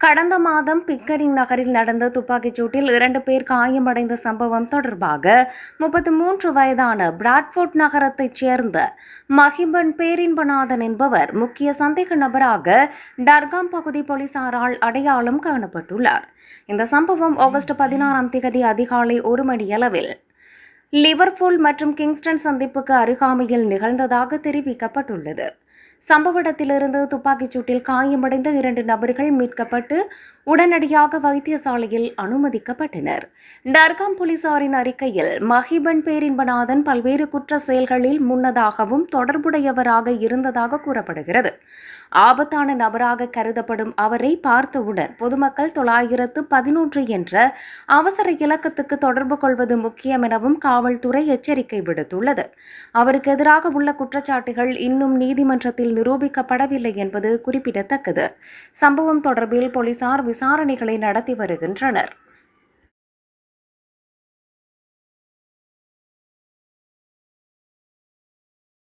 கடந்த மாதம் பிக்கரிங் நகரில் நடந்த துப்பாக்கிச் சூட்டில் இரண்டு பேர் காயமடைந்த சம்பவம் தொடர்பாக முப்பத்தி மூன்று வயதான பிராட்ஃபோர்ட் நகரத்தைச் சேர்ந்த மஹிபன் பேரின்பநாதன் என்பவர் முக்கிய சந்தேக நபராக டர்காம் பகுதி போலீசாரால் அடையாளம் காணப்பட்டுள்ளார். இந்த சம்பவம் ஆகஸ்ட் பதினாறாம் தேதி அதிகாலை ஒரு மணியளவில் லிவர்பூல் மற்றும் கிங்ஸ்டன் சந்திப்புக்கு அருகாமையில் நிகழ்ந்ததாக தெரிவிக்கப்பட்டுள்ளது. சம்பவ இடத்திலிருந்து துப்பாக்கிச் சூட்டில் காயமடைந்த இரண்டு நபர்கள் மீட்கப்பட்டு உடனடியாக வைத்தியசாலையில் அனுமதிக்கப்பட்டனர். டர்காம் போலீசாரின் அறிக்கையில் மஹிபன் பேரின்பநாதன் பல்வேறு குற்ற செயல்களில் முன்னதாகவும் தொடர்புடையவராக இருந்ததாக கூறப்படுகிறது. ஆபத்தான நபராக கருதப்படும் அவரை பார்த்தவுடன் பொதுமக்கள் தொள்ளாயிரத்து பதினொன்று என்ற அவசர இலக்கத்துக்கு தொடர்பு கொள்வது முக்கியம் எனவும் காவல்துறை எச்சரிக்கை விடுத்துள்ளது. அவருக்கு எதிராக உள்ள குற்றச்சாட்டுகள் இன்னும் நீதிமன்ற நீதிமன்றத்தில் நிரூபிக்கப்படவில்லை என்பது குறிப்பிடத்தக்கது. சம்பவம் தொடர்பில் போலீசார் விசாரணைகளை நடத்தி வருகின்றனர்.